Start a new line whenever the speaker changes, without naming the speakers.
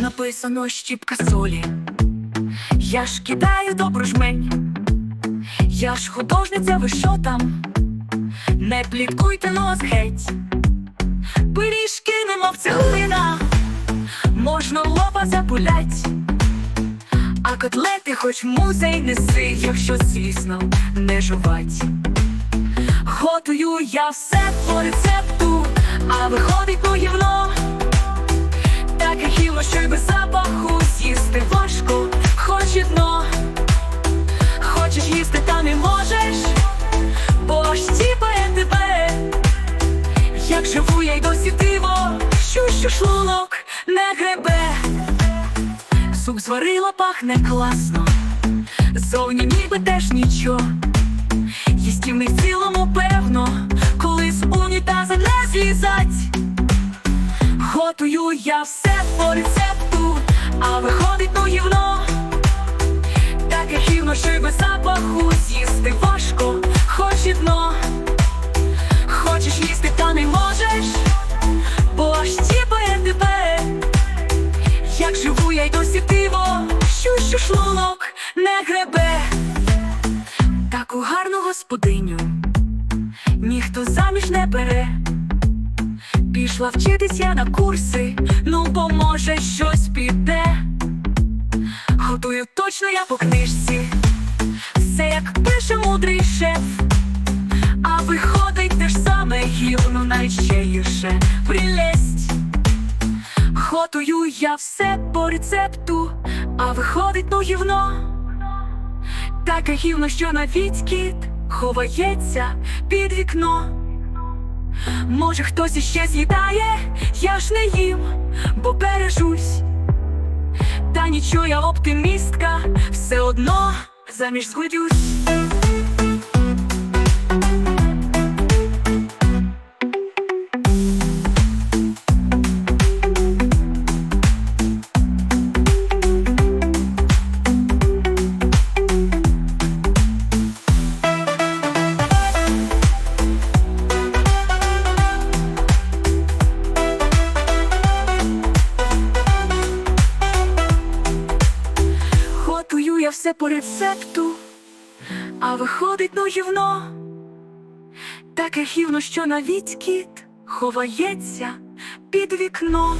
написано щіпка солі. Я ж кидаю добру жмень, я ж художниця, ви що там? Не пліткуйте нос геть, пиріжки немов цеглина, можна лоба запулять, а котлети хоч музей неси, якщо, звісно, не жувать. Готую я все по рецепту, а виходить ну гівно що й без запаху з'їсти важко, хоч і дно Хочеш їсти, та не можеш, бо ж тіпає тебе. Як живу я й досі диво, що шлунок не гребе. Суп зварила, пахне класно, зовні ніби теж нічого. Їстівний в цілому певно, коли з унітаза не злізать. Готую я все по рецепту, а виходить ну гівно. Таке гівно, що й без запаху з'їсти важко, хоч і дно. Хочеш їсти, та не можеш, бо аж тіпає тебе. Як живу я й досі диво, що що шлунок не гребе таку гарну господиню ніхто заміж не бере. Пішла вчитись я на курси, ну бо може щось піде. Готую точно я по книжці, все як пише мудрий шеф, а виходить те ж саме гівно, гірше прилесть. Готую я все по рецепту, а виходить ну гівно. Таке гівно, що навіть кіт ховається під вікно. Може, хтось іще з'їдає, я ж не їм, бо бережусь. Та нічого я оптимістка, все одно заміж згодюсь. Готую я все по рецепту, а виходить ну. Таке гівно, що навіть кіт ховається під вікно.